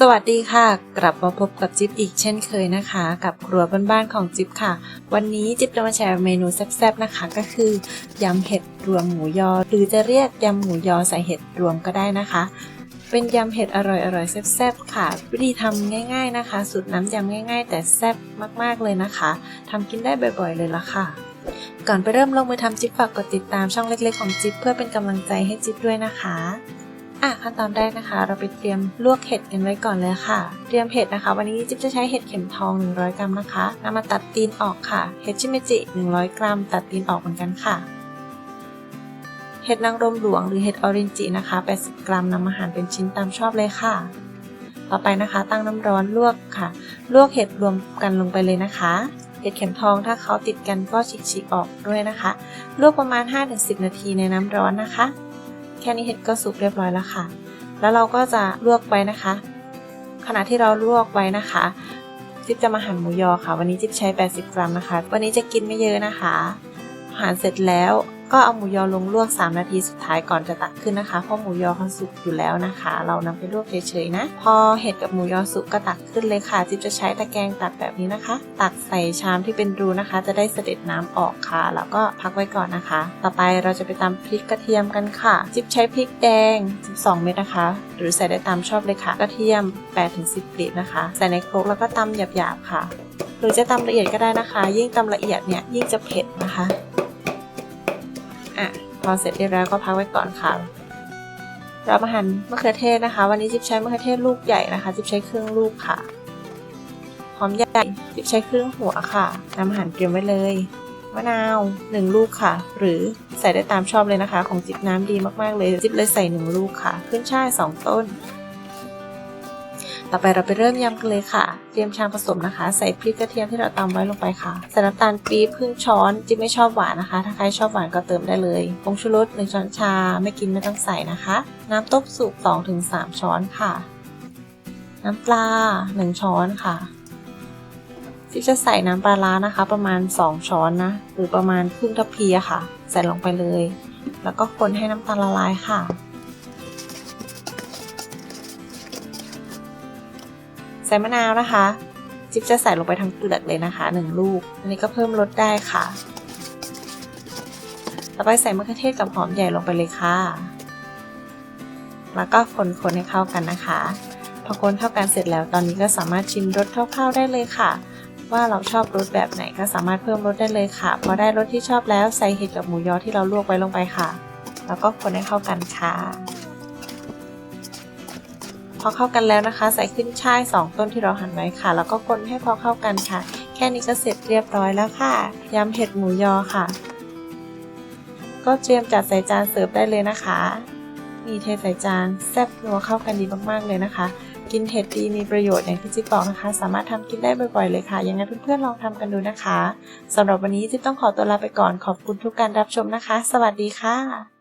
สวัสดีค่ะ กลับมาพบกับจิ๊บอีกเช่นเคยนะคะ กับครัวบ้านๆของจิ๊บค่ะ วันนี้จิ๊บจะมาแชร์เมนูแซ่บๆนะคะ ก็คือยำเห็ดรวมหมูยอ หรือจะเรียกยำหมูยอใส่เห็ดรวมก็ได้นะคะ เป็นยำเห็ดอร่อยๆแซ่บๆค่ะ วิธีทำง่ายๆนะคะสูตรน้ำยำง่าย ๆ แต่แซ่บมากๆเลยนะคะทำกินได้บ่อยๆเลยละค่ะ ก่อนไปเริ่มลงมือทำจิ๊บฝากกดติดตามช่องเล็กๆของจิ๊บเพื่อเป็นกำลังใจให้จิ๊บด้วยนะคะ อะขั้นตอนแรกนะคะ เราไปเตรียมลวกเห็ดกันไว้ก่อนเลยค่ะ เตรียมเห็ดนะคะ วันนี้จิ๊บจะใช้เห็ดเข็มทอง 100 กรัมนะคะนำมาตัดตีนออกค่ะ เห็ดชิเมจิ 100 กรัม ตัดตีนออกเหมือนกันค่ะ เห็ดนางรมหลวงหรือเห็ดออรินจินะคะ 80 กรัมนำมาหั่นเป็นชิ้นตามชอบเลยค่ะ ต่อไปนะคะ ตั้งน้ำร้อนลวกค่ะ ลวกเห็ดรวมกันลงไปเลยนะคะเห็ดเข็มทองถ้าเขาติดกันก็ฉีกๆออกด้วยนะคะ ลวกประมาณ 5-10 นาทีในน้ำร้อนนะคะ ค่นี้เห็ดก็สุกเรียบร้อยแล้วค่ะ แล้วเราก็จะลวกไว้นะคะ ขณะที่เราลวกไว้นะคะ จิ๊บจะมาหั่นหมูยอค่ะ วันนี้จิ๊บใช้ 80 กรัมนะคะ วันนี้จะกินไม่เยอะนะคะ หั่นเสร็จแล้ว ก็เอาหมูยอลงลวก 3 นาทีสุดท้ายก่อนจะตักขึ้นนะคะ เพราะหมูยอเขาสุกอยู่แล้วนะคะ เรานำไปลวกเฉยๆนะ พอเห็ดกับหมูยอสุกก็ตักขึ้นเลยค่ะ จิ๊บจะใช้ตะแกรงตักแบบนี้นะคะ ตักใส่ชามที่เป็นรูนะคะ จะได้เสด็จน้ำออกค่ะ แล้วก็พักไว้ก่อนนะคะ ต่อไปเราจะไปตำพริกกระเทียมกันค่ะ จิ๊บใช้พริกแดง 12 เม็ดนะคะ หรือใส่ได้ตามชอบเลยค่ะ กระเทียม 8-10กลีบนะคะ ใส่ในครกแล้วก็ตำหยาบๆค่ะ หรือจะตำละเอียดก็ได้นะคะ ยิ่งตำละเอียดเนี่ยยิ่งจะเผ็ดนะคะ อะพอเสร็จเรียบร้อยก็พักไว้ก่อนค่ะเรามาหั่นมะเขือเทศนะคะ วันนี้จิ๊บใช้มะเขือเทศลูกใหญ่นะคะจิ๊บใช้ครึ่งลูกค่ะหอมใหญ่จิ๊บใช้ครึ่งหัวค่ะนำหั่นเตรียมไว้เลยมะนาวหนึ่งลูกค่ะ หรือใส่ได้ตามชอบเลยนะคะ ของจิ๊บน้ำดีมากๆเลย จิ๊บเลยใส่หนึ่งลูกค่ะ ขึ้นช่ายสองต้น ต่อไปเราไปเริ่มยำกันเลยค่ะ เตรียมชามผสมนะคะ ใส่พริกกระเทียมที่เราตำไว้ลงไปค่ะ ใส่น้ำตาลปี๊บครึ่งช้อนจิ๊บไม่ชอบหวานนะคะ ถ้าใครชอบหวานก็เติมได้เลยผงชูรส1ช้อนชา ไม่กินไม่ต้องใส่นะคะ น้ำต้มสุก2-3 ช้อนค่ะ น้ำปลา 1 ช้อนค่ะจิ๊บจะใส่น้ำปลาร้านะคะ ประมาณ 2 ช้อนนะ หรือประมาณครึ่งทัพพีค่ะ ใส่ลงไปเลย แล้วก็คนให้น้ำตาลละลายค่ะ ใส่มะนาวนะคะ จิ๊บจะใส่ลงไปทั้งเปลือกเลยนะคะหนึ่งลูก อันนี้ก็เพิ่มรสได้ค่ะ ต่อไปใส่มะเขือเทศกับหอมใหญ่ลงไปเลยค่ะ แล้วก็คนๆให้เข้ากันนะคะ พอคนเข้ากันเสร็จแล้ว ตอนนี้ก็สามารถชิมรสคร่าวๆได้เลยค่ะ ว่าเราชอบรสแบบไหนก็สามารถเพิ่มรสได้เลยค่ะ พอได้รสที่ชอบแล้วใส่เห็ดกับหมูยอที่เราลวกไว้ลงไปค่ะ แล้วก็คนให้เข้ากันค่ะ อเข้ากันแล้วนะคะ ใส่ขึ้นช่าย 2 ต้นที่เราหั่นไว้ค่ะ แล้วก็คนให้พอเข้ากันค่ะ แค่นี้ก็เสร็จเรียบร้อยแล้วค่ะยำเห็ดหมูยอค่ะ ก็เตรียมจัดใส่จานเสิร์ฟได้เลยนะคะมีเทใส่จานแซ่บนัวเข้ากันดีมากๆเลยนะคะ กินเห็ดดีมีประโยชน์อย่างที่จิ๊บบอกนะคะ สามารถทำกินได้บ่อยๆเลยค่ะ ยังไงเพื่อนๆลองทำกันดูนะคะสำหรับวันนี้จิ๊บต้องขอตัวลาไปก่อนขอบคุณทุกการรับชมนะคะ สวัสดีค่ะ